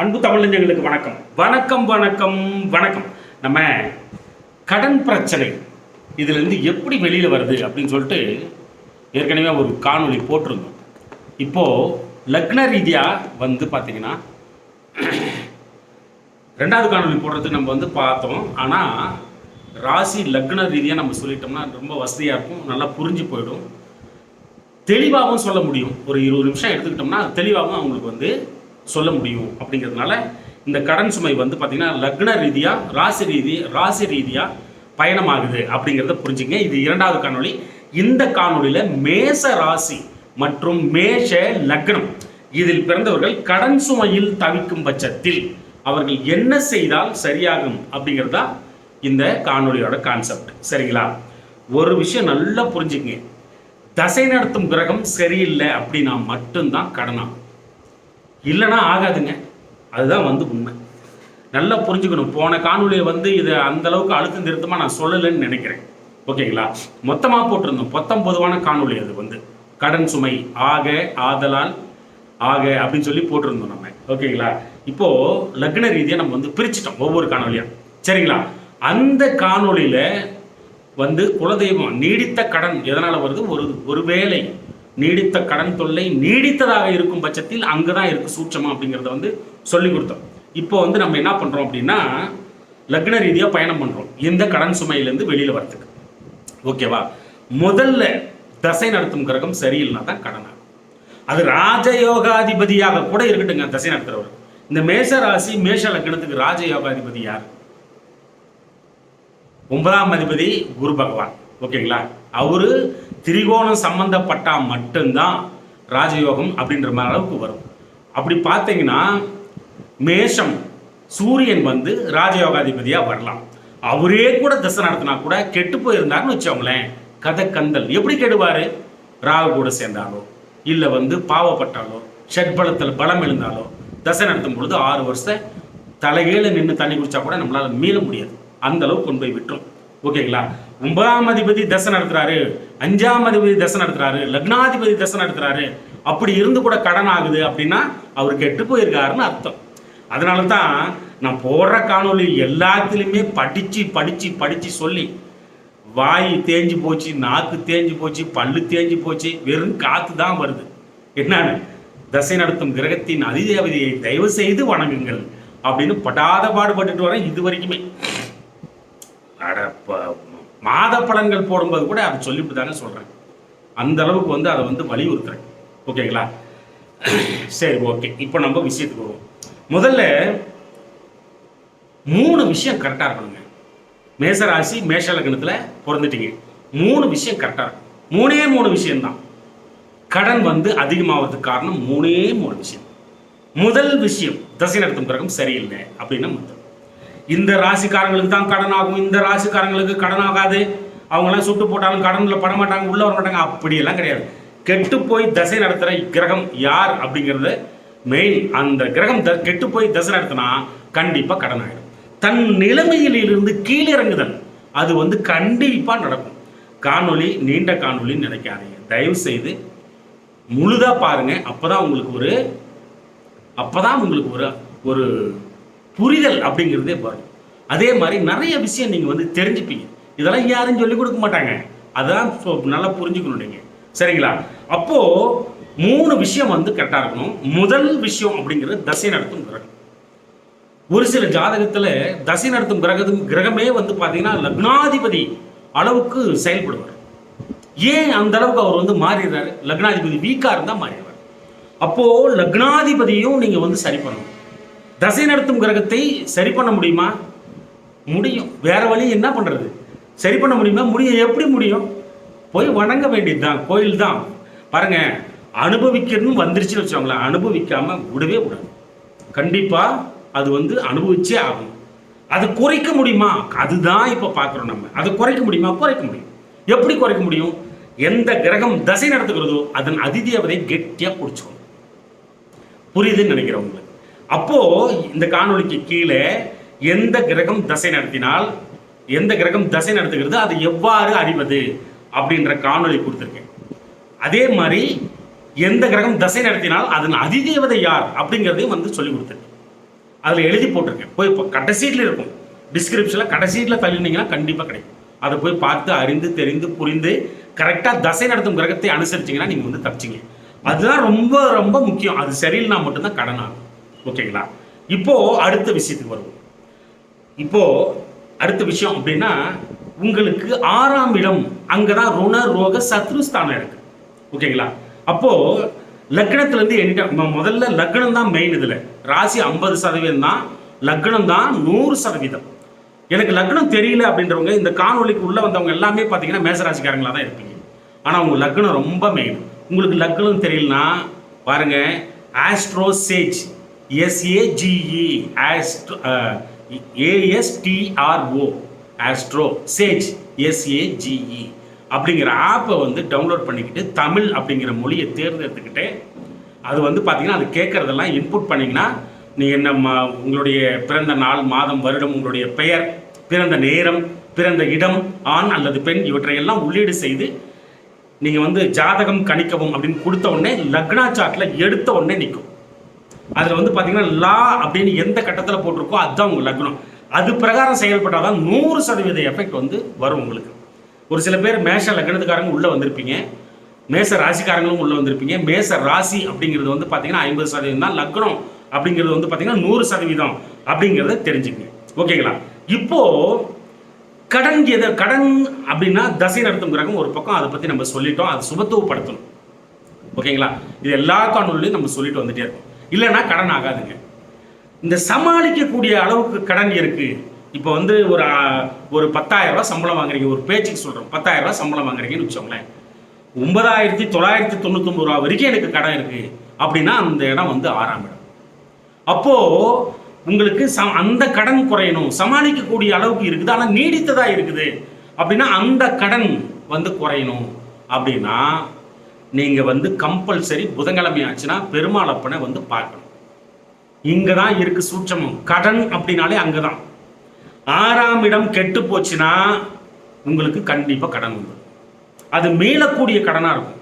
அன்பு தமிழஞ்சங்களுக்கு வணக்கம். வணக்கம் வணக்கம் வணக்கம். நம்ம கடன் பிரச்சனை. இதிலிருந்து எப்படி வெளியில் வருது அப்படின்னு சொல்லிட்டு ஏற்கனவே ஒரு காணொளி போட்டிருந்தோம். இப்போது லக்ன ரீதியாக வந்து பார்த்தீங்கன்னா ரெண்டாவது காணொளி போடுறதுக்கு நம்ம வந்து பார்த்தோம். ஆனால் ராசி லக்ன ரீதியாக நம்ம சொல்லிட்டோம்னா ரொம்ப வசதியாக இருக்கும் நல்லா புரிஞ்சு போயிடும். தெளிவாகவும் சொல்ல முடியும். ஒரு இருபது நிமிஷம் எடுத்துக்கிட்டோம்னா தெளிவாகவும் அவங்களுக்கு வந்து சொல்ல முடியும் அப்படிங்கிறதுனால இந்த கடன் சுமை வந்து பார்த்திங்கன்னா லக்ன ரீதியாக ராசி ரீதி ராசி ரீதியாக பயணமாகுது அப்படிங்கிறத புரிஞ்சுங்க. இது இரண்டாவது காணொளி. இந்த காணொளியில் மேச ராசி மற்றும் மேஷ லக்னம். இதில் பிறந்தவர்கள் கடன் சுமையில் தவிக்கும் பட்சத்தில் அவர்கள் என்ன செய்தால் சரியாகும் அப்படிங்கிறதா இந்த காணொலியோட கான்செப்ட் சரிங்களா? ஒரு விஷயம் நல்லா புரிஞ்சுக்கங்க. தசை நடத்தும் கிரகம் சரியில்லை அப்படின்னா மட்டும்தான் கடனாகும் இல்லைன்னா ஆகாதுங்க. அதுதான் வந்து உண்மை. நல்லா புரிஞ்சுக்கணும். போன காணொலியை வந்து இதை அந்தளவுக்கு அழுத்தம் திருத்தமாக நான் சொல்லலைன்னு நினைக்கிறேன். ஓகேங்களா? மொத்தமாக போட்டிருந்தோம். மொத்தம் பொதுவான காணொலி அது வந்து. கடன் சுமை ஆக ஆதலால் ஆக அப்படின்னு சொல்லி போட்டிருந்தோம் நம்ம. ஓகேங்களா? இப்போது லக்ன ரீதியாக நம்ம வந்து பிரிச்சிட்டோம் ஒவ்வொரு காணொலியாக சரிங்களா? அந்த காணொலியில் வந்து குலதெய்வம் நீடித்த கடன் எதனால் வருது? ஒரு ஒரு வேலை. நீடித்த கடன் தொல்லை நீடித்ததாக இருக்கும் பட்சத்தில் அங்கே தான் இருக்கு சூட்சமா அப்படிங்கிறத வந்து சொல்லி கொடுத்தோம். இப்போ வந்து நம்ம என்ன பண்றோம் அப்படின்னா லக்ன ரீதியாக பயணம் பண்றோம். இந்த கடன் சுமையிலேருந்து வெளியில வரதுக்கு ஓகேவா? முதல்ல தசை நடத்தும் கிரகம் சரியில்லைனா தான் கடன் ஆகும். அது ராஜயோகாதிபதியாக கூட இருக்கட்டுங்க தசை நடத்துறவர். இந்த மேஷ ராசி மேஷ லக்னத்துக்கு ராஜயோகாதிபதி யார்? ஒன்பதாம் அதிபதி குரு பகவான். ஓகேங்களா? அவர் திரிகோணம் சம்மந்தப்பட்டால் மட்டும்தான் ராஜயோகம் அப்படின்ற மாதிரி அளவுக்கு வரும். அப்படி பார்த்தீங்கன்னா மேஷம் சூரியன் வந்து ராஜயோகாதிபதியாக வரலாம். அவரே கூட திசை நடத்தினா கூட கெட்டு போயிருந்தாருன்னு வச்சோங்களேன் கதை கந்தல். எப்படி கெடுவார்? ராகு கூட சேர்ந்தாலோ இல்லை வந்து பாவப்பட்டாலோ ஷட்பலத்தில் பலம் எழுந்தாலோ தசை நடத்தும் பொழுது ஆறு வருஷத்தை தலைகீழ நின்று தண்ணி குடித்தா கூட நம்மளால் மீள முடியாது. அந்த அளவுக்கு கொண்டு போய் விட்டுரும். ஓகேங்களா? ஒன்பதாம் அதிபதி தசை நடத்துறாரு அஞ்சாம் அதிபதி தசை நடத்துறாரு லக்னாதிபதி தசை நடத்துறாரு. அப்படி இருந்து கூட கடன் ஆகுது அப்படின்னா அவர் கெட்டு போயிருக்காருன்னு அர்த்தம். அதனால தான் நான் போடுற காணொலி எல்லாத்துலேயுமே படித்து படித்து படித்து சொல்லி வாய் தேஞ்சு போச்சு நாக்கு தேஞ்சு போச்சு பல்லு தேஞ்சு போச்சு வெறும் காற்று தான் வருது. என்னன்னு? தசை நடத்தும் கிரகத்தின் அதிதேவதையை தயவு செய்து வணங்குங்கள் அப்படின்னு படாத பாடுபட்டுட்டு வரேன் இது வரைக்குமே. அட மாத பலன்கள் போடும்போது கூட அதை சொல்லிவிட்டு தாங்க சொல்கிறேன் அந்த அளவுக்கு வந்து அதை வந்து வலியுறுத்துறேன். ஓகேங்களா? சரி ஓகே. இப்போ நம்ம விஷயத்துக்கு வருவோம். முதல்ல மூணு விஷயம் கரெக்டாக இருக்கணுங்க. மேசராசி மேஷ லக்னத்தில் பிறந்துட்டீங்க. மூணு விஷயம் கரெக்டாக இருக்கும். மூணே மூணு விஷயம்தான். கடன் வந்து அதிகமாகிறதுக்கு காரணம் மூணே மூணு விஷயம். முதல் விஷயம் தசை நடத்தும் கிரகம் சரியில்லை அப்படின்னா முதல் இந்த ராசிக்காரங்களுக்கு தான் கடன் ஆகும் இந்த ராசிக்காரங்களுக்கு கடன் ஆகாது அவங்களாம் சுட்டு போட்டாலும் கடனில் பட மாட்டாங்க உள்ள வர மாட்டாங்க. அப்படியெல்லாம் கிடையாது. கெட்டு போய் தசை நடத்துகிற கிரகம் யார் அப்படிங்கிறது மெயின் அந்த கிரகம் த கெட்டு போய் தசை நடத்தினா கண்டிப்பாக கடன் ஆகிடும் தன் நிலைமையிலிருந்து கீழிறங்குதல் அது வந்து கண்டிப்பாக நடக்கும். காணொலி நீண்ட காணொலின்னு நினைக்காதீங்க. தயவு செய்து முழுதாக பாருங்கள் அப்போ தான் உங்களுக்கு ஒரு அப்போ தான் உங்களுக்கு ஒரு ஒரு புரிதல் அப்படிங்கிறதே வரும் அதே மாதிரி நிறைய விஷயம் நீங்கள் வந்து தெரிஞ்சுப்பீங்க. இதெல்லாம் யாரும் சொல்லிக் கொடுக்க மாட்டாங்க. அதான் நல்லா புரிஞ்சுக்கணும் நீங்கள் சரிங்களா? அப்போது மூணு விஷயம் வந்து கரெக்டாக இருக்கணும். முதல் விஷயம் அப்படிங்கிறது தசை நடத்தும் கிரகம். ஒரு சில ஜாதகத்தில் தசை நடத்தும் கிரகம் கிரகமே வந்து பார்த்தீங்கன்னா லக்னாதிபதி அளவுக்கு செயல்படுவார். ஏன் அந்த அளவுக்கு அவர் வந்து மாறிடுறாரு? லக்னாதிபதி வீக்கா இருந்தால் மாறிடுவார். அப்போது லக்னாதிபதியும் நீங்கள் வந்து சரி பண்ணணும். தசை நடத்தும் கிரகத்தை சரி பண்ண முடியுமா? முடியும். வேற வழி என்ன பண்ணுறது சரி பண்ண முடியுமா? முடியும். எப்படி முடியும்? போய் வணங்க வேண்டியது தான் கோயில் தான் பாருங்க அனுபவிக்கணும்னு வந்துருச்சுன்னு வச்சோங்களேன் அனுபவிக்காமல் விடவே கூடாது. கண்டிப்பாக அது வந்து அனுபவிச்சே ஆகும் அதை குறைக்க முடியுமா? அதுதான் இப்போ பார்க்குறோம் நம்ம. அதை குறைக்க முடியுமா? குறைக்க முடியும். எப்படி குறைக்க முடியும்? எந்த கிரகம் தசை நடத்துகிறதோ அதன் அதிதேவதை கெட்டியாக பிடிச்சிக்கணும் புரியுதுன்னு நினைக்கிறேன் உங்களுக்கு. அப்போ இந்த காணொளிக்கு கீழே எந்த கிரகம் தசை நடத்தினால் எந்த கிரகம் தசை நடத்துகிறது அதை எவ்வாறு அறிவது அப்படின்ற காணொளி கொடுத்துருக்கேன். அதே மாதிரி எந்த கிரகம் தசை நடத்தினால் அதன் அதிதேவதை யார் அப்படிங்கிறதையும் வந்து சொல்லி கொடுத்துருக்கேன். அதில் எழுதி போட்டிருக்கேன். போய் இப்போ கடைசீட்டில் இருக்கும். டிஸ்கிரிப்ஷனில் கடைசீட்டில் தள்ளினீங்கன்னா கண்டிப்பாக கிடைக்கும். அதை போய் பார்த்து அறிந்து தெரிந்து புரிந்து கரெக்டாக தசை நடத்தும் கிரகத்தை அனுசரிச்சிங்கன்னா நீங்கள் வந்து தப்பிச்சிங்க. அதுதான் ரொம்ப ரொம்ப முக்கியம். அது சரியில்லைனா மட்டும்தான் கடன் ஆகும். ஓகேங்களா இப்போ அடுத்த விஷயத்துக்கு வருவோம். இப்போ அடுத்த விஷயம் அப்படின்னா உங்களுக்கு ஆறாம் இடம் அங்கதான் ருண ரோக சத்ருஸ்தானம் இருக்கு. ஓகேங்களா அப்போ லக்னத்துல இருந்து என்கிட்ட முதல்ல லக்னம் தான் மெயின் இதுல. ராசி ஐம்பது சதவீதம் தான். லக்னம் தான் நூறு சதவீதம். எனக்கு லக்னம் தெரியல அப்படின்றவங்க இந்த காணொலிக்கு உள்ள வந்தவங்க எல்லாமே பார்த்தீங்கன்னா மேசராசிக்காரங்களா தான் இருப்பீங்க. ஆனால் உங்க லக்னம் ரொம்ப மெயின் உங்களுக்கு லக்னம் தெரியலனா பாருங்க astro sage. SAGE astro ASTRO astro sage SAGE அப்படிங்கிற ஆப்பை வந்து டவுன்லோட் பண்ணிக்கிட்டு தமிழ் அப்படிங்கிற மொழியை தேர்ந்தெடுத்துக்கிட்டு அது வந்து பார்த்திங்கன்னா அது கேட்குறதெல்லாம் இன்புட் பண்ணிங்கன்னா நீங்கள் என்ன ம- உங்களுடைய பிறந்த நாள் மாதம் வருடம் உங்களுடைய பெயர் பிறந்த நேரம் பிறந்த இடம் ஆண் அல்லது பெண் இவற்றையெல்லாம் உள்ளீடு செய்து நீங்கள் வந்து ஜாதகம் கணிக்கவும் அப்படின்னு கொடுத்த உடனே லக்னா சாட்டில் எடுத்த உடனே நிற்கும் அதில் வந்து பார்த்தீங்கன்னா லா அப்படின்னு எந்த கட்டத்தில் போட்டிருக்கோ அதுதான் உங்கள் லக்னம். அது பிரகாரம் செயல்பட்டால் தான் நூறு சதவீத எஃபெக்ட் வந்து வரும் உங்களுக்கு. ஒரு சில பேர் மேஷ லக்னத்துக்காரங்க உள்ளே வந்திருப்பீங்க. மேச ராசிக்காரங்களும் உள்ளே வந்திருப்பீங்க. மேச ராசி அப்படிங்கிறது வந்து பார்த்தீங்கன்னா ஐம்பது சதவீதம் தான் லக்னம். அப்படிங்கிறது வந்து பார்த்தீங்கன்னா நூறு சதவீதம் அப்படிங்கிறத தெரிஞ்சுக்கங்க. ஓகேங்களா? இப்போது கடன் எதை கடன் அப்படின்னா தசை நடத்தும் கிரகம் ஒரு பக்கம். அதை பற்றி நம்ம சொல்லிட்டோம். அதை சுபத்துவப்படுத்தணும். ஓகேங்களா? இது எல்லா காணொலியும் நம்ம சொல்லிட்டு வந்துட்டே இருக்கோம். இல்லைன்னா கடன் ஆகாதுங்க. இந்த சமாளிக்கக்கூடிய அளவுக்கு கடன் இருக்குது இப்போ வந்து ஒரு ஒரு பத்தாயிரம் ரூபா சம்பளம் வாங்குறீங்க. ஒரு பேச்சுக்கு சொல்கிறோம் பத்தாயிரம் சம்பளம் வாங்குறீங்கன்னு வச்சோங்களேன் ஒன்பதாயிரத்தி தொள்ளாயிரத்தி தொண்ணூத்தொம்பது ரூபா வரைக்கும் எனக்கு கடன் இருக்குது அப்படின்னா அந்த இடம் வந்து ஆறாம் இடம். அப்போது உங்களுக்கு ச- அந்த கடன் குறையணும். சமாளிக்கக்கூடிய அளவுக்கு இருக்குது. ஆனால் நீடித்ததாக இருக்குது. அப்படின்னா அந்த கடன் வந்து குறையணும். அப்படின்னா நீங்கள் வந்து கம்பல்சரி புதன்கிழமை ஆச்சுன்னா பெருமாள் அப்பனை வந்து பார்க்கணும். இங்கே தான் இருக்கு சூட்சமம். கடன் அப்படின்னாலே அங்கே தான் ஆறாம் இடம் கெட்டு போச்சுன்னா உங்களுக்கு கண்டிப்பாக கடன் உண்டு. அது மீளக்கூடிய கடனாக இருக்கும்.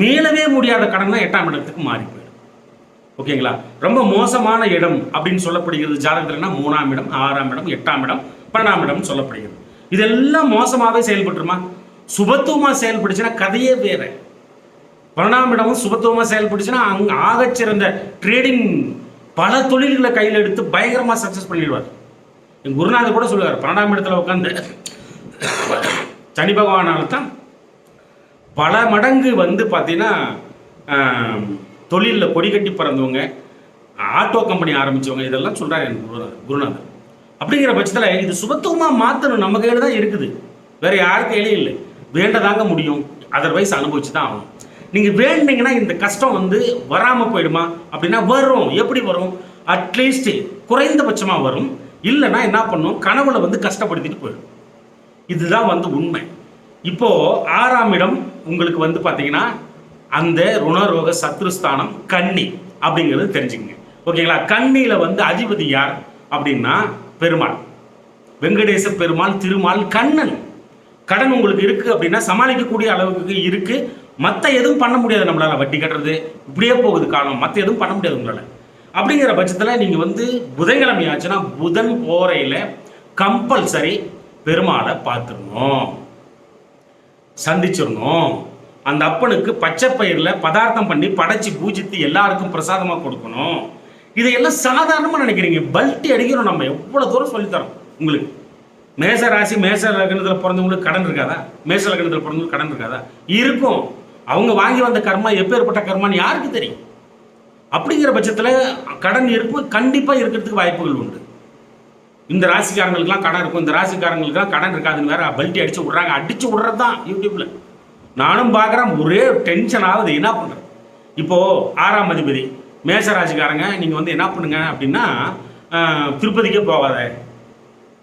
மீளவே முடியாத கடன் தான் எட்டாம் இடத்துக்கு மாறி போயிடும். ஓகேங்களா? ரொம்ப மோசமான இடம் அப்படின்னு சொல்லப்படுகிறது ஜாதகத்துலனா மூணாம் இடம் ஆறாம் இடம் எட்டாம் இடம் பன்னெண்டாம் இடம் சொல்லப்படுகிறது. இதெல்லாம் மோசமாகவே செயல்பட்டுருமா? சுபத்துவமாக செயல்பட்டுச்சுன்னா கதையே வேறு. பன்னெண்டாம் இடமும் சுபத்துவமாக செயல்பட்டுச்சுன்னா அங்கே ஆகச்சிறந்த ட்ரேடிங் பல தொழில்களை கையில் எடுத்து பயங்கரமாக சக்ஸஸ் பண்ணிடுவார். என் குருநாதர் கூட சொல்லுவார் பன்னெண்டாம் இடத்துல உட்காந்து சனி பகவானால் தான் பல மடங்கு வந்து பார்த்தீங்கன்னா தொழிலில் கொடி கட்டி பறந்தவங்க ஆட்டோ கம்பெனி ஆரம்பித்தவங்க இதெல்லாம் சொல்கிறார் என் குருநாதர் குருநாதர். அப்படிங்கிற பட்சத்தில் இது சுபத்துவமாக மாற்றணும் நம்ம கையில் தான் இருக்குது. வேறு யார் கையிலையும் இல்லை. வேண்டதாங்க முடியும். அதர்வைஸ் அனுபவிச்சு தான் ஆகணும். நீங்கள் வேண்டிங்கன்னா இந்த கஷ்டம் வந்து வராமல் போயிடுமா? அப்படின்னா வரும். எப்படி வரும்? அட்லீஸ்ட் குறைந்தபட்சமாக வரும். இல்லைன்னா என்ன பண்ணும்? கனவுல வந்து கஷ்டப்படுத்திட்டு போயிடும். இதுதான் வந்து உண்மை. இப்போ ஆறாம் இடம் உங்களுக்கு வந்து பார்த்தீங்கன்னா அந்த ருணரோக சத்ருஸ்தானம் கன்னி அப்படிங்கிறது தெரிஞ்சுக்கங்க. ஓகேங்களா? கண்ணியில் வந்து அதிபதி யார்? அப்படின்னா பெருமாள். வெங்கடேச பெருமாள் திருமால் கண்ணன். கடன் உங்களுக்கு இருக்கு அப்படின்னா சமாளிக்கக்கூடிய அளவுக்கு இருக்கு. மற்ற எதுவும் பண்ண முடியாது நம்மளால். வட்டி கட்டுறது இப்படியே போகுது காலம். மற்ற எதுவும் பண்ண முடியாது உங்களால். அப்படிங்கிற பட்சத்தில் நீங்கள் வந்து புதன்கிழமை ஆச்சுன்னா புதன் போரையில் கம்பல்சரி பெருமாளை பார்த்துடணும். சந்திச்சிடணும். அந்த அப்பனுக்கு பச்சை பயிரில் பதார்த்தம் பண்ணி படைச்சி பூஜித்து எல்லாருக்கும் பிரசாதமாக கொடுக்கணும். இதையெல்லாம் சாதாரணமாக நினைக்கிறீங்க. பல்ட்டி அடிக்கிறோம் நம்ம. எவ்வளோ தூரம் சொல்லித்தரோம். உங்களுக்கு மேச ராசி மேச லக்னத்தில் பிறந்தவங்களுக்கு கடன் இருக்காதா? மேச லக்னத்தில் பிறந்தவங்களுக்கு கடன் இருக்காதா? இருக்கும். அவங்க வாங்கி வந்த கர்மா எப்பேற்பட்ட கர்மான்னு யாருக்கு தெரியும்? அப்படிங்கிற பட்சத்தில் கடன் இருக்கும் கண்டிப்பாக இருக்கிறதுக்கு வாய்ப்புகள் உண்டு. இந்த ராசிக்காரங்களுக்குலாம் கடன் இருக்கும். இந்த ராசிக்காரங்களுக்குலாம் கடன் இருக்காதுன்னு வேற பல்ட்டி அடிச்சு விட்றாங்க. அடிச்சு விட்றது தான் யூடியூப்பில் நானும் பார்க்குறேன் ஒரே டென்ஷன் ஆகுது. என்ன பண்ணுறது இப்போது ஆறாம் அதிபதி மேச ராசிக்காரங்க நீங்கள் வந்து என்ன பண்ணுங்க அப்படின்னா திருப்பதிக்கே போகாத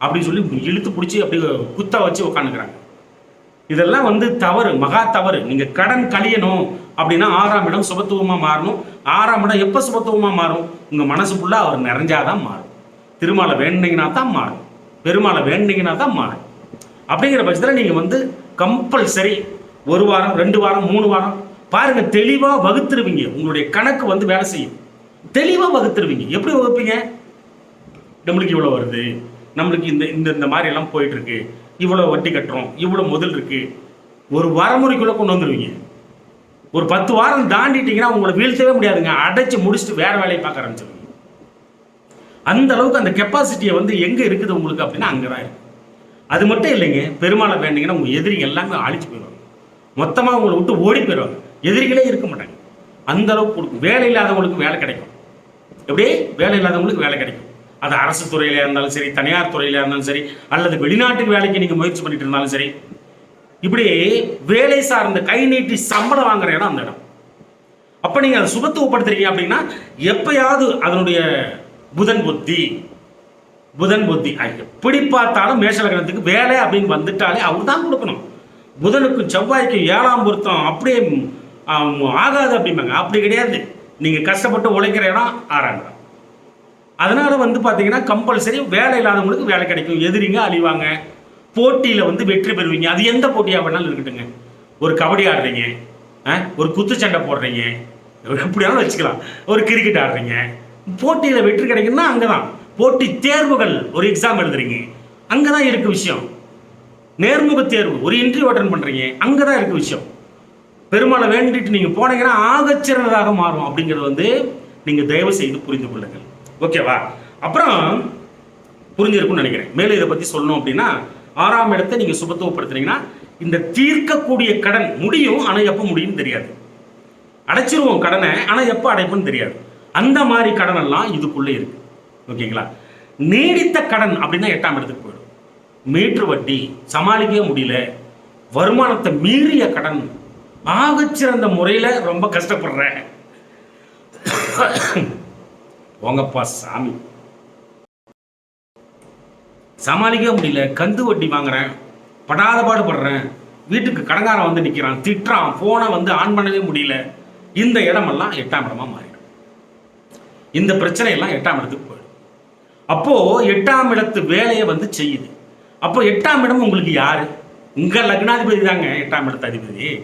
அப்படின்னு சொல்லி இழுத்து பிடிச்சி அப்படி குத்த வச்சு உட்காந்துக்கிறாங்க. இதெல்லாம் வந்து தவறு மகா தவறு. நீங்க கடன் கழியணும் அப்படின்னா ஆறாம் இடம் சுபத்துவமா மாறணும். ஆறாம் இடம் எப்ப சுபத்துவமா மாறும்? உங்க மனசுக்குள்ள அவர் நிறைஞ்சாதான் மாறும். திருமாலை வேண்டிங்கன்னா தான் மாறும். பெருமாளை வேண்டிங்கன்னா தான் மாறும். அப்படிங்கிற பட்சத்தில் நீங்க வந்து கம்பல்சரி ஒரு வாரம் ரெண்டு வாரம் மூணு வாரம் பாருங்க தெளிவா வகுத்துருவீங்க. உங்களுடைய கணக்கு வந்து வேலை செய்யும். தெளிவா வகுத்துருவீங்க. எப்படி வகுப்பீங்க? நம்மளுக்கு இவ்வளோ வருது. நம்மளுக்கு இந்த இந்த இந்த மாதிரி எல்லாம் போயிட்டு இருக்கு. இவ்வளோ வட்டி கட்டுறோம் இவ்வளோ முதல் இருக்கு. ஒரு வரமுறைக்குள்ளே கொண்டு வந்துடுவீங்க ஒரு பத்து வாரம் தாண்டிட்டீங்கன்னா உங்களை வீழ்த்தவே முடியாதுங்க. அடைச்சி முடிச்சுட்டு வேற வேலையை பார்க்க ஆரம்பிச்சிருவீங்க. அந்த அளவுக்கு அந்த கெப்பாசிட்டியை வந்து எங்கே இருக்குது உங்களுக்கு அப்படின்னா அங்கே தான் இருக்கு. அது மட்டும் இல்லைங்க பெருமாளை வேண்டிங்கன்னா உங்கள் எதிரிங்க எல்லாமே அழிச்சு போயிடுவாங்க. மொத்தமாக உங்களை விட்டு ஓடி போயிடுவாங்க. எதிரிகளே இருக்க மாட்டாங்க. அந்த அளவுக்கு கொடுக்கும். வேலை இல்லாதவங்களுக்கு வேலை கிடைக்கும். எப்படி? வேலை இல்லாதவங்களுக்கு வேலை கிடைக்கும். அது அரசு துறையிலே இருந்தாலும் சரி தனியார் துறையிலே இருந்தாலும் சரி அல்லது வெளிநாட்டுக்கு வேலைக்கு நீங்கள் முயற்சி பண்ணிட்டு இருந்தாலும் சரி இப்படி வேலை சார்ந்த கை நீட்டி சம்பளம் வாங்குற இடம் அந்த இடம். அப்போ நீங்கள் அதை சுபத்துவப்படுத்துறீங்க அப்படின்னா எப்பயாவது அதனுடைய புதன் புத்தி புதன் புத்தி எப்படி பார்த்தாலும் மேஷலகணத்துக்கு வேலை அப்படின்னு வந்துட்டாலே அவர் தான் கொடுக்கணும். புதனுக்கும் செவ்வாய்க்கும் ஏழாம் பொருத்தம் அப்படியே ஆகாது அப்படிம்பாங்க. அப்படி கிடையாது. நீங்கள் கஷ்டப்பட்டு உழைக்கிற இடம் ஆறாம் இடம். அதனால் வந்து பார்த்தீங்கன்னா கம்பல்சரி வேலை இல்லாதவங்களுக்கு வேலை கிடைக்கும். எதிரிங்க அழிவாங்க. போட்டியில் வந்து வெற்றி பெறுவீங்க. அது எந்த போட்டியாக வேணாலும் இருக்கட்டுங்க ஒரு கபடி ஆடுறீங்க. ஆ, ஒரு குத்துச்சண்டை போடுறீங்க. எப்படியாலும் வச்சுக்கலாம். ஒரு கிரிக்கெட் ஆடுறீங்க. போட்டியில் வெற்றி கிடைக்கும்னா அங்கே தான் போட்டி தேர்வுகள் ஒரு எக்ஸாம் எழுதுறீங்க. அங்கே தான் இருக்க விஷயம். நேர்முக தேர்வு ஒரு இன்டர்வியூ அட்டன் பண்ணுறீங்க அங்கே தான் இருக்க விஷயம். பெருமாளை வேண்டிட்டு நீங்கள் போனீங்கன்னா ஆகச்சிறந்ததாக மாறும். அப்படிங்கிறது வந்து நீங்கள் தயவு செய்து புரிந்து கொள்ளுங்கள். ஓகேவா? அப்புறம் புரிஞ்சிருக்கும்னு நினைக்கிறேன். மேலும் இதை பற்றி சொல்லணும் அப்படின்னா ஆறாம் இடத்தை நீங்கள் சுபத்துவப்படுத்துனீங்கன்னா இந்த தீர்க்கக்கூடிய கடன் முடியும் ஆனால் எப்போ முடியும்னு தெரியாது. அடைச்சிருவோம் கடனை ஆனால் எப்போ அடைப்புன்னு தெரியாது. அந்த மாதிரி கடன் எல்லாம் இதுக்குள்ளே இருக்கு. ஓகேங்களா? நீடித்த கடன் அப்படின்னா எட்டாம் இடத்துக்கு போயிடும். மீட்ரு வட்டி சமாளிக்கவே முடியல. வருமானத்தை மீறிய கடன் ஆகச்சிறந்த முறையில் ரொம்ப கஷ்டப்படுறேன். போங்கப்பா சாமி. சமாளிக்க முடியல. கந்து வட்டி வாங்குறேன். படாத பாடுபடுறேன். வீட்டுக்கு கடங்காரன் வந்து நிற்கிறான் திட்டுறான். ஃபோனை வந்து ஆன் பண்ணவே முடியல. இந்த இடமெல்லாம் எட்டாம் இடமா மாறிடும். இந்த பிரச்சனையெல்லாம் எட்டாம் இடத்துக்கு போயிடும். அப்போ எட்டாம் இடத்து வேலையை வந்து செய்யுது. அப்போ எட்டாம் இடம் உங்களுக்கு யாரு? உங்க லக்னாதிபதி தாங்க எட்டாம் இடத்து அதிபதி.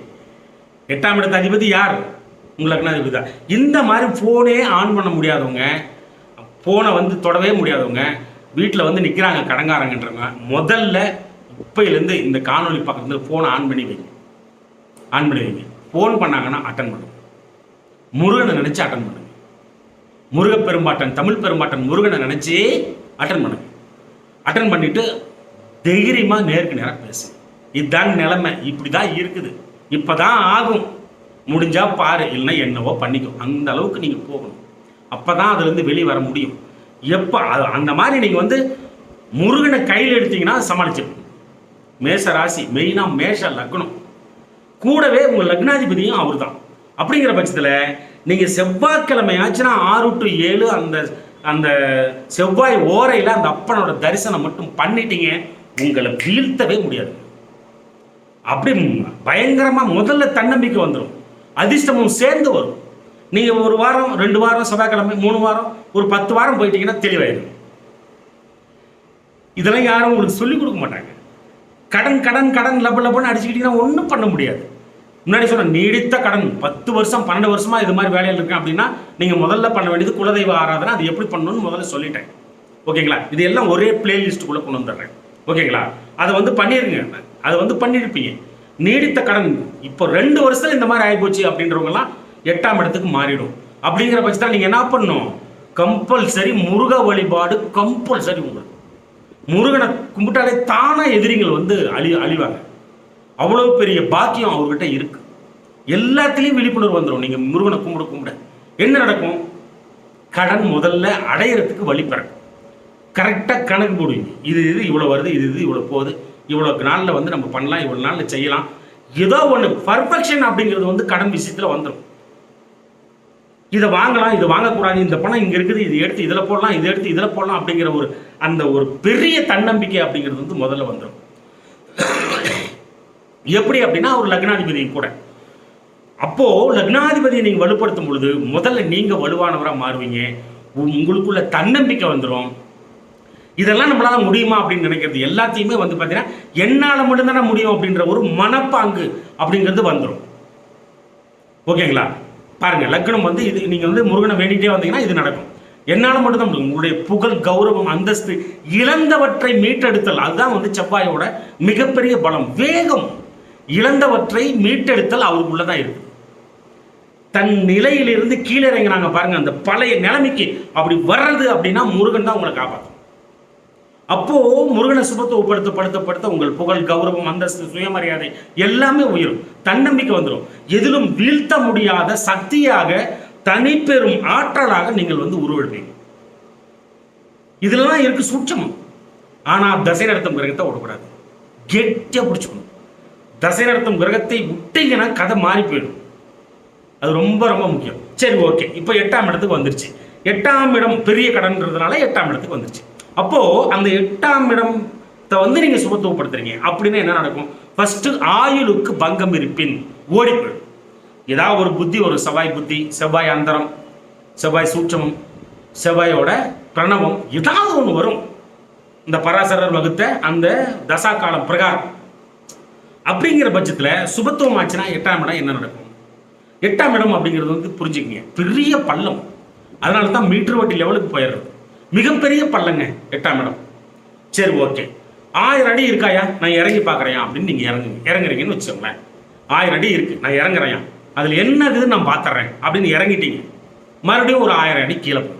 எட்டாம் இடத்து அதிபதி யார்? உங்க இது தான் இந்த மாதிரி ஃபோனே ஆன் பண்ண முடியாதவங்க ஃபோனை வந்து தொடவே முடியாதவங்க வீட்டில் வந்து நிற்கிறாங்க கடங்காரங்கன்றவங்க முதல்ல இப்பையிலேருந்து இந்த காணொளி பக்கத்துல ஃபோனை ஆன் பண்ணி வைங்க. ஆன் பண்ணி வைங்க. ஃபோன் பண்ணாங்கன்னா அட்டன் பண்ணுங்க. முருகனை நினச்சி அட்டன் பண்ணுங்க. முருக பெரும்பாட்டன் தமிழ் பெரும்பாட்டன் முருகனை நினச்சி அட்டன் பண்ணுங்க. அட்டன் பண்ணிவிட்டு தைரியமாக நேருக்கு நேராக பேசு இதுதான் நிலைமை. இப்படி தான் இருக்குது. இப்போ தான் ஆகும். முடிஞ்சால் பாரு இல்லைன்னா என்னவோ பண்ணிக்கோ. அந்த அளவுக்கு நீங்கள் போகணும். அப்போ தான் அதுலேருந்து வெளியே வர முடியும். எப்போ அது அந்த மாதிரி நீங்கள் வந்து முருகனை கையில் எடுத்தீங்கன்னா சமாளிச்சிடும் மேஷ ராசி மெயினாக மேஷ லக்னம். கூடவே உங்கள் லக்னாதிபதியும் அவர் தான் அப்படிங்கிற பட்சத்தில் நீங்கள் செவ்வாய்க்கிழமை ஆச்சுன்னா ஆறு டு ஏழு அந்த அந்த செவ்வாய் ஓரையில் அந்த அப்பனோட தரிசனம் மட்டும் பண்ணிட்டீங்க உங்களை வீழ்த்தவே முடியாது. அப்படி பயங்கரமாக முதல்ல தன்னம்பிக்கை வந்துடும் அதிர்ஷ்டமும் சேர்ந்து வரும். நீங்கள் ஒரு வாரம் ரெண்டு வாரம் செவ்வாய்க்கிழமை மூணு வாரம் ஒரு பத்து வாரம் போயிட்டீங்கன்னா தெளிவாயிடும். இதெல்லாம் யாரும் உங்களுக்கு சொல்லிக் கொடுக்க மாட்டாங்க. கடன் கடன் கடன் லப லபன்னு அடிச்சுக்கிட்டீங்கன்னா ஒன்றும் பண்ண முடியாது. முன்னாடி சொன்ன நீடித்த கடன் பத்து வருஷம் பன்னெண்டு வருஷமா இது மாதிரி வேலையில் இருக்கேன் அப்படின்னா நீங்கள் முதல்ல பண்ண வேண்டியது குலதெய்வ ஆராதனை அது எப்படி பண்ணணும்னு முதல்ல சொல்லிட்டேன். ஓகேங்களா? இது எல்லாம் ஒரே பிளேலிஸ்ட்டுக்குள்ளே கொண்டு வந்துடுறேன். ஓகேங்களா? அதை வந்து பண்ணிருங்க. அதை வந்து பண்ணியிருப்பீங்க நீடித்த கடன் இப்போ ரெண்டு வருஷத்தில் இந்த மாதிரி ஆகிப்போச்சு அப்படின்றவங்கலாம் எட்டாம் இடத்துக்கு மாறிடும். அப்படிங்கிற பட்சத்தில் நீங்கள் என்ன பண்ணணும்? கம்பல்சரி முருக வழிபாடு கம்பல்சரி உங்களுக்கு. முருகனை கும்பிட்டாலே தானாக எதிரிகள் வந்து அழி அழிவாங்க. அவ்வளோ பெரிய பாக்கியம் அவர்கிட்ட இருக்கு. எல்லாத்துலேயும் விழிப்புணர்வு வந்துடும் நீங்கள் முருகனை கும்பிட கும்பிட. என்ன நடக்கும்? கடன் முதல்ல அடையிறதுக்கு வழி பிறக்கும். கரெக்டாக கணக்கு போடுவீங்க. இது இது இவ்வளோ வருது இது இது இவ்வளோ போகுது. இவ்வளோ நாளில் வந்து நம்ம பண்ணலாம் இவ்வளோ நாளில் செய்யலாம். ஏதோ ஒன்று பர்ஃபெக்ஷன் அப்படிங்கிறது வந்து கடன் விஷயத்தில் வந்துடும் இதை வாங்கலாம் இதை வாங்கக்கூடாது இந்த பணம் இங்கே இருக்குது இது எடுத்து இதில் போடலாம் இதை எடுத்து இதில் போடலாம் அப்படிங்கிற ஒரு அந்த ஒரு பெரிய தன்னம்பிக்கை அப்படிங்கிறது வந்து முதல்ல வந்துடும் எப்படி அப்படின்னா ஒரு லக்னாதிபதி கூட. அப்போது லக்னாதிபதியை நீங்கள் வலுப்படுத்தும் பொழுது முதல்ல நீங்கள் வலுவானவராக மாறுவீங்க. உ- உங்களுக்குள்ள தன்னம்பிக்கை வந்துடும் இதெல்லாம் நம்மளால முடியுமா அப்படின்னு நினைக்கிறது எல்லாத்தையுமே வந்து பார்த்தீங்கன்னா என்னால் மட்டும்தானே முடியும் அப்படின்ற ஒரு மனப்பாங்கு அப்படிங்கிறது வந்துடும் ஓகேங்களா? பாருங்கள் லக்னம் வந்து இது நீங்கள் வந்து முருகனை வேண்டிகிட்டே வந்தீங்கன்னா இது நடக்கும். என்னால் மட்டும்தான் முடியும். உங்களுடைய புகழ் கௌரவம் அந்தஸ்து இழந்தவற்றை மீட்டெடுத்தல் அதுதான் வந்து செவ்வாயோட மிகப்பெரிய பலம். வேகம் இழந்தவற்றை மீட்டெடுத்தல் அவருக்குள்ளதான் இருக்கு. தன் நிலையிலிருந்து கீழே இறங்கினாங்க பாருங்க அந்த பழைய நிலைமைக்கு அப்படி வர்றது அப்படின்னா முருகன் தான் உங்களை காப்பாற்றும் அப்போ முருகனை சுபத்துவப்படுத்த படுத்த படுத்த உங்கள் புகழ் கௌரவம் அந்தஸ்து சுயமரியாதை எல்லாமே உயரும். தன்னம்பிக்கை வந்துடும் எதிலும் வீழ்த்த முடியாத சக்தியாக தனிப்பெரும் ஆற்றலாக நீங்கள் வந்து உருவெடுப்பீங்க. இதுலலாம் இருக்கு சூட்சமம். ஆனால் தசை நடத்தும் கிரகத்தை விடக்கூடாது கெட்டியாக பிடிச்சிக்கணும். தசை நடத்தும் கிரகத்தை விட்டீங்கன்னா கதை மாறி போயிடும். அது ரொம்ப ரொம்ப முக்கியம். சரி ஓகே. இப்போ எட்டாம் இடத்துக்கு வந்துருச்சு. எட்டாம் இடம் பெரிய கடன்றதுனால எட்டாம் இடத்துக்கு வந்துருச்சு. அப்போது அந்த எட்டாம் இடத்தை வந்து நீங்கள் சுபத்துவப்படுத்துறீங்க அப்படின்னா என்ன நடக்கும்? ஃபஸ்ட்டு ஆயுளுக்கு பங்கம் இருப்பின் ஓடி போயிடும். ஏதாவது ஒரு புத்தி ஒரு செவ்வாய் புத்தி செவ்வாய் அந்தரம் செவ்வாய் சூட்சமம் செவ்வாயோட பிரணவம் ஏதாவது ஒன்று வரும். இந்த பராசரர் வகுத்த அந்த தசா காலம் பிரகாரம். அப்படிங்கிற பட்சத்தில் சுபத்துவம் ஆச்சுன்னா எட்டாம் இடம் என்ன நடக்கும்? எட்டாம் இடம் அப்படிங்கிறது வந்து புரிஞ்சுக்கங்க. பெரிய பள்ளம். அதனால தான் மீட்டர் வட்டி லெவலுக்கு போயிடுறது. மிகப்பெரிய பள்ளங்க எட்டாம் இடம். சரி ஓகே. ஆயிரம் அடி இருக்காயா? நான் இறங்கி பார்க்குறேன் அப்படின்னு நீங்கள் இறங்குங்க இறங்குறீங்கன்னு வச்சுக்கோங்களேன். ஆயிரம் அடி இருக்குது நான் இறங்குறேன். அதில் என்ன இருக்குதுன்னு நான் பார்த்துறேன் அப்படின்னு இறங்கிட்டீங்க. மறுபடியும் ஒரு ஆயிரம் அடி கீழே போகும்.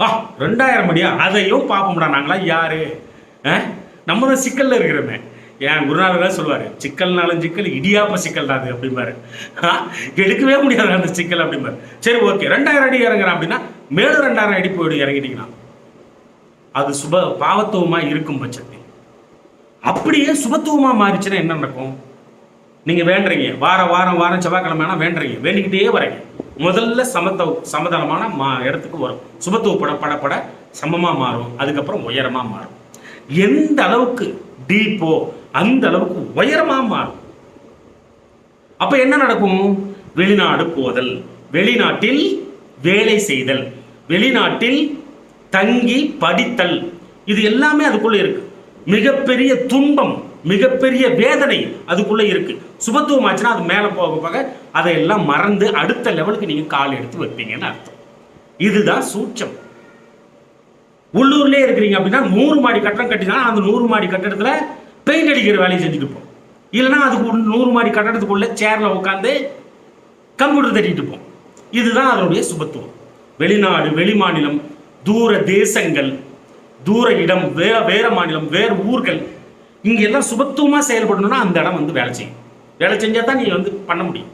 ஆ ரெண்டாயிரம் அடியா? அதையும் பார்ப்போம்டா நாங்களா யாரு? ஆ? நம்ம தான் சிக்கலில் இருக்கிறோமே. என் குருநாதர் தான் சிக்கல்னாலும் சிக்கல் இடியாப்ப சிக்கல் தான் அது அப்படிம்பாரு. ஆ? எடுக்கவே முடியாது அந்த சிக்கல் அப்படிம்பாரு. சரி ஓகே. ரெண்டாயிரம் அடி இறங்குறேன் அப்படின்னா மேலும் ரெண்டாயிரம் அடி போயிடு இறங்கிட்டீங்கன்னா. அது சுப பாவத்துவமாக இருக்கும் பட்சத்தில். அப்படியே சுபத்துவமாக மாறிச்சுன்னா என்ன நடக்கும்? நீங்கள் வேண்டுறீங்க. வாரம் வாரம் வாரம் செவ்வாய்க்கிழமைனா வேண்டுறீங்க. வேண்டிக்கிட்டே வரீங்க. முதல்ல சமத்த சமதளமான மா இடத்துக்கு வரும். சுபத்துவப்பட படப்பட சமமாக மாறும். அதுக்கப்புறம் உயரமாக மாறும். எந்த அளவுக்கு டீப்போ அந்த அளவுக்கு உயரமாக மாறும். அப்போ என்ன நடக்கும்? வெளிநாடு போதல். வெளிநாட்டில் வேலை செய்தல். வெளிநாட்டில் தங்கி படித்தல். இது எல்லாமே அதுக்குள்ளே இருக்கு. மிகப்பெரிய துன்பம் மிகப்பெரிய வேதனை அதுக்குள்ளே இருக்கு. சுபத்துவம் ஆச்சுன்னா அது மேலே போக போக அதையெல்லாம் மறந்து அடுத்த லெவலுக்கு நீங்கள் கால் எடுத்து வைப்பீங்கன்னு அர்த்தம். இதுதான் சூட்சம். உள்ளூர்லேயே இருக்கிறீங்க அப்படின்னா நூறு மாடி கட்டடம் கட்டினா அந்த நூறு மாடி கட்டடத்தில் பெயிண்ட் அடிக்கிற வேலையை செஞ்சுட்டு இருப்போம். இல்லைன்னா அதுக்கு நூறு மாடி கட்டடத்துக்குள்ளே சேரில் உட்காந்து கம்ப்யூட்டர் தட்டிட்டு போம் இதுதான் அதனுடைய சுபத்துவம். வெளிநாடு வெளிமாநிலம் தூர தேசங்கள் தூர இடம் வேற வேற மாநிலம் வேறு ஊர்கள். இங்கே எல்லாம் சுபத்துவமாக செயல்படணும்னா அந்த இடம் வந்து வேலை செய்யும். வேலை செஞ்சால் தான் நீங்கள் வந்து பண்ண முடியும்.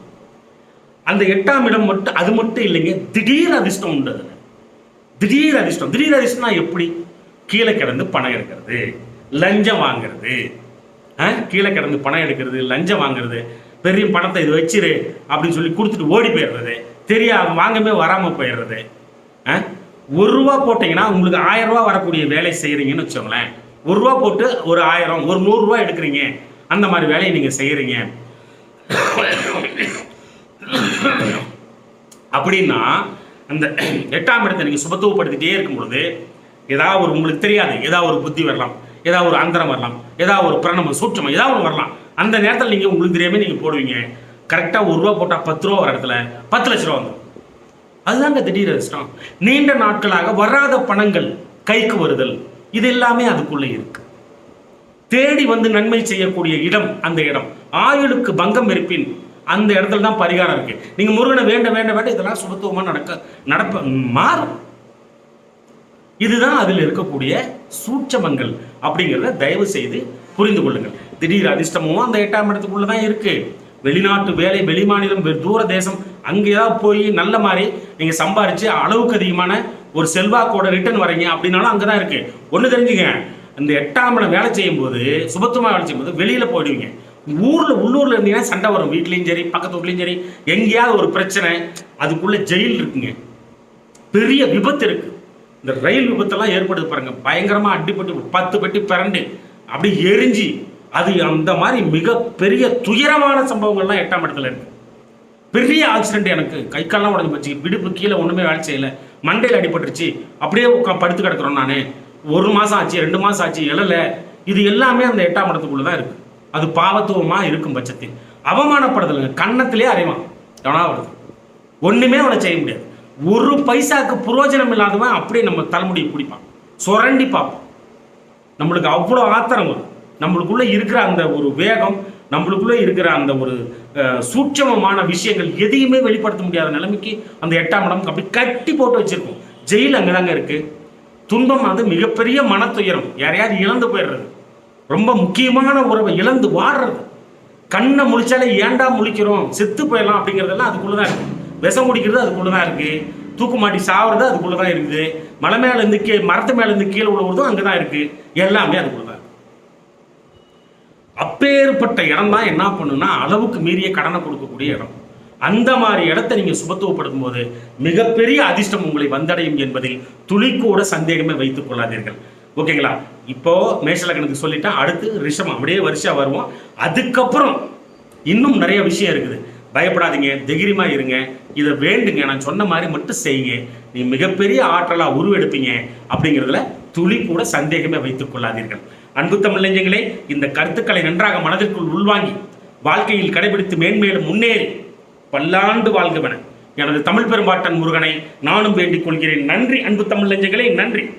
அந்த எட்டாம் இடம் மட்டும் அது மட்டும் இல்லைங்க. திடீர் அதிர்ஷ்டம் உண்டு அதில். திடீர் அதிர்ஷ்டம். திடீர் அதிர்ஷ்டம்னா எப்படி? கீழே கிடந்து பணம் எடுக்கிறது லஞ்சம் வாங்குறது. ஆ? கீழே கிடந்து பணம் எடுக்கிறது லஞ்சம் வாங்குறது. பெரிய பணத்தை இது வச்சிரு அப்படின்னு சொல்லி கொடுத்துட்டு ஓடி போயிடுறது. தெரியாது வாங்கவே வராமல் போயிடுறது. ஆ? ஒரு ரூபா போட்டீங்கன்னா உங்களுக்கு ஆயிரம் ரூபா வரக்கூடிய வேலை செய்கிறீங்கன்னு வச்சுக்கோங்களேன். ஒரு ரூபா போட்டு ஒரு ஆயிரம் ஒரு நூறுரூவா எடுக்கிறீங்க. அந்த மாதிரி வேலையை நீங்கள் செய்கிறீங்க அப்படின்னா அந்த எட்டாம் இடத்தை நீங்கள் சுபத்துவப்படுத்திட்டே இருக்கும் பொழுது ஏதாவது ஒரு உங்களுக்கு தெரியாது. ஏதாவது ஒரு புத்தி வரலாம். ஏதாவது ஒரு அந்தரம் வரலாம். ஏதாவது ஒரு பிரணம் சூட்சம் ஏதாவது ஒன்று வரலாம். அந்த நேரத்தில் நீங்கள் உங்களுக்கு தெரியாமல் நீங்கள் போடுவீங்க. கரெக்டாக ஒரு ரூபா போட்டால் பத்து ரூபா வர இடத்துல பத்து லட்ச ரூபா வந்துடும் அதுதாங்க திடீர் அதிர்ஷ்டம் நீண்ட நாட்களாக வராத பணங்கள் கைக்கு வருதல். இது எல்லாமே அதுக்குள்ளே இருக்கு. தேடி வந்து நன்மை செய்யக்கூடிய இடம் அந்த இடம். ஆயுளுக்கு பங்கம் இருப்பின் அந்த இடத்துல தான் பரிகாரம் இருக்கு. நீங்க முருகனை வேண்ட வேண்ட வேண்ட இதெல்லாம் சுபத்துவமா நடக்க நடப்ப மாறும். இதுதான் அதில் இருக்கக்கூடிய சூட்சமங்கள் அப்படிங்கிறத தயவு செய்து புரிந்து கொள்ளுங்கள். திடீர் அதிர்ஷ்டமும் அந்த எட்டாம் இடத்துக்குள்ள தான் இருக்கு. வெளிநாட்டு வேலை வெளிமாநிலம் வெ- தூர தேசம் அங்கேயாவது போய் நல்ல மாதிரி நீங்கள் சம்பாரித்து அளவுக்கு அதிகமான ஒரு செல்வாக்கோட ரிட்டர்ன் வரீங்க அப்படின்னாலும் அங்கே தான் இருக்குது ஒன்று தெரிஞ்சுங்க இந்த எட்டாம் இடம் வேலை செய்யும் போது வேலை செய்யும் போது வெளியில் போயிடுவீங்க. ஊரில் உள்ளூரில் இருந்தீங்கன்னா சண்டை வரும். வீட்லேயும் சரி பக்கத்து ஊர்லேயும் சரி எங்கேயாவது ஒரு பிரச்சனை அதுக்குள்ளே ஜெயில் இருக்குங்க. பெரிய விபத்து இருக்குது இந்த ரயில் விபத்தெல்லாம் ஏற்படுது பாருங்கள் பயங்கரமாக அடிப்பட்டு பத்து பெட்டி பிறண்டு அப்படி எரிஞ்சு அது அந்த மாதிரி மிக பெரிய துயரமான சம்பவங்கள்லாம் எட்டாம் இடத்துல இருக்கு. பெரிய ஆக்சிடென்ட் எனக்கு. கை கால்லாம் உடஞ்சி போச்சு. விடுப்பு கீழே ஒன்றுமே வேலை செய்யல. மண்டையில் அடிபட்டுருச்சு. அப்படியே உட்கா படுத்து கிடக்குறோம் நான். ஒரு மாதம் ஆச்சு ரெண்டு மாதம் ஆச்சு எழல. இது எல்லாமே அந்த எட்டாம் இடத்துக்குள்ளே தான் இருக்குது அது பாவத்துவமாக இருக்கும் பட்சத்தில். அவமானப்படுதலுங்க கன்னத்திலே அறிவான். எவனா வருது ஒன்றுமே அவனை செய்ய முடியாது. ஒரு பைசாக்கு புரோஜனம் இல்லாதவன் அப்படியே நம்ம தலைமுடியை பிடிப்பான். சுரண்டி பார்ப்பான். நம்மளுக்கு அவ்வளோ ஆத்திரம் வரும். நம்மளுக்குள்ளே இருக்கிற அந்த ஒரு வேகம் நம்மளுக்குள்ளே இருக்கிற அந்த ஒரு சூட்சமமான விஷயங்கள் எதையுமே வெளிப்படுத்த முடியாத நிலைமைக்கு அந்த எட்டாம் இடம் அப்படி கட்டி போட்டு வச்சுருக்கோம். ஜெயில் அங்கதாங்க இருக்குது துன்பம் அது மிகப்பெரிய மனத்துயரம். யாரையாவது இழந்து போயிடுறது. ரொம்ப முக்கியமான உறவை இழந்து வாடுறது. கண்ணை முழிச்சாலே ஏன்டா முழிக்கிறோம்? செத்து போயிடலாம் அப்படிங்கிறதெல்லாம் அதுக்குள்ளே தான் இருக்குது விஷம் குடிக்கிறது அதுக்குள்ளதான் இருக்குது தூக்கு மாட்டி சாவுறது அதுக்குள்ளதான் இருக்குது. மலை மேலேருந்து கீழே மரத்து மேலேருந்து கீழே கீழே விழுவுறதும் அங்கதான் இருக்குது எல்லாமே அதுக்குள்ளதான் அப்பேற்பட்ட இடம் தான் என்ன பண்ணுன்னா அளவுக்கு மீறிய கடனை கொடுக்கக்கூடிய இடம். அந்த மாதிரி இடத்தை நீங்கள் சுபத்துவப்படும் போது மிகப்பெரிய அதிர்ஷ்டம் உங்களை வந்தடையும் என்பதில் துளிக்கூட சந்தேகமே வைத்துக் கொள்ளாதீர்கள். ஓகேங்களா? இப்போ மேஷலக்கணத்துக்கு சொல்லிட்டேன் அடுத்து ரிஷம் அப்படியே வருஷா வருவோம். அதுக்கப்புறம் இன்னும் நிறைய விஷயம் இருக்குது. பயப்படாதீங்க தைரியமா இருங்க. இதை வேண்டுங்க. நான் சொன்ன மாதிரி மட்டும் செய்யுங்க. நீ மிகப்பெரிய ஆற்றலாக உருவெடுப்பீங்க. அப்படிங்கிறதுல துளி கூட சந்தேகமே வைத்துக் கொள்ளாதீர்கள். அன்பு தமிழஞ்சங்களே இந்த கருத்துக்களை நன்றாக மனதிற்குள் உள்வாங்கி வாழ்க்கையில் கடைபிடித்து மேன்மேலும் முன்னேறி பல்லாண்டு வாழ்கவன எனது தமிழ் பெரும்பாட்டன் முருகனை நானும் வேண்டிக் கொள்கிறேன். நன்றி அன்பு தமிழ் நெஞ்சங்களே நன்றி.